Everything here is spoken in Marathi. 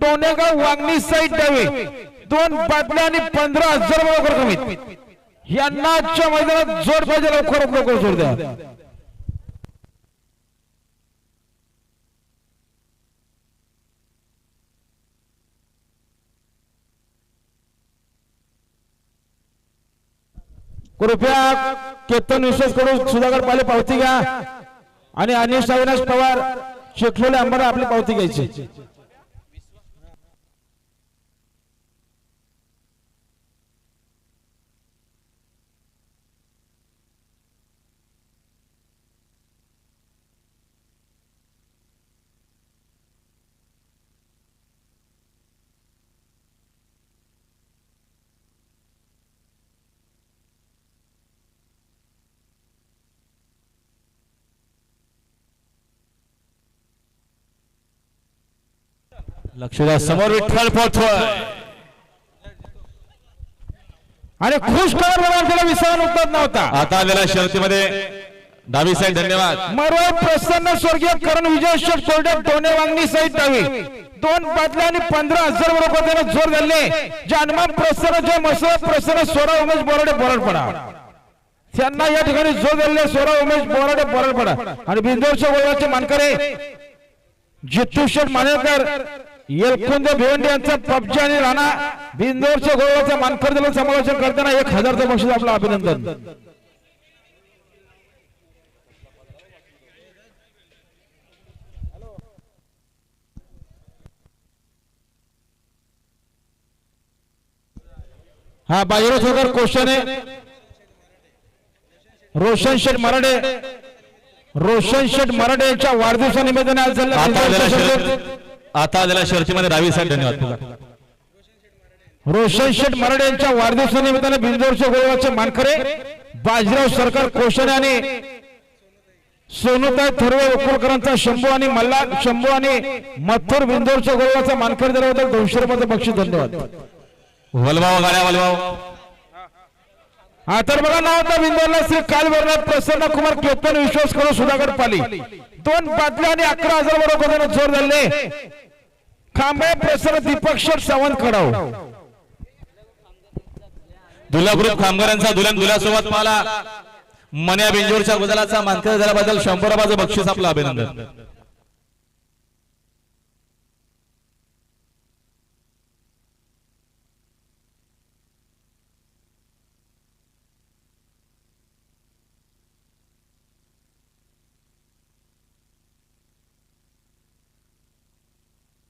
डोनेगाव वांगणी साईड द्यावे. दोन बादल्या आणि पंधरा हजार लवकर कमीत यांना आजच्या मैदानात जोर पाहिजे लवकर लवकर जोर द्या. कृपया केतन विश्वास करून सुधाकर पाले पावती घ्या. आणि अनिश अविनाश पवार शेखलोले आंबारा आपली पावती घ्यायची लक्ष द्या समोर विठ्ठल पोथोय आणि खुश त्याला विसरण उत्तर नव्हता. आता आलेल्या शर्तीमध्ये डावी साईड धन्यवाद. मरवाय प्रसन्न स्वर्गीय करण विजय शेठ कोरडे दोने वांगणी सहित डावी. दोन बादल्या आणि पंधरा हजार बरोबर त्याने जोर घालले जानमान प्रसन्न जय मसळ प्रसन्न सोरा उमेश बोराडे बोराडपडा त्यांना या ठिकाणी जोर घालले सोरा उमेश बोराडे बोराडपडा आणि बिंदोरच्या गोळाचे मानकरे जित्तू शेठ मानेकर येलकुंद भिवंडी यांचा पबजी आणि राणा बिंदोरच्या गोळाचा मानकर दिलं समालोचन करताना एक हजारचं बक्षीस आपलं अभिनंदन. हा बाजीराव सरकार क्वेश्चन आहे रोशन शेठ मराठे रोशन शेठ मराठे यांच्या वाढदिवसानिमित्ताने आज झालेल्या आता आलेल्या शर्तीमध्ये डावी साईड धन्यवाद. रोशन शेठ मराठे यांच्या वाढदिवसानिमित्ताने बिंदोरचे गोळवाचे मानकरे बाजीराव सरकार कोशण आणि सोनुताई थर्वे उकोळकरांचा शंभू आणि मल्हार शंभू आणि मथुर बिंदोरच्या गोळवाचा मानकरी दिल्याबद्दल दोनशे रुपयाचं बक्षीस धन्यवाद वलभाव गाड्या वलभाव हा तर बघा नाव होता विंदोरला श्री कालवर्णात प्रसन्न कुमार केतन विश्वास करून सुधाकर पाली. दोन बाटल्या आणि अकरा हजार बरोबर जोर झाले खांबे प्रसन्न दीपक शेठ सावंत खडाव दुला ग्रुप कामगारांचा दुल्हन दुल्यासोबत पाला. मन्या बिंजोरच्या गुजराचा मानकर झाल्याबद्दल शंभर बक्षीस आपलं अभिनंदन.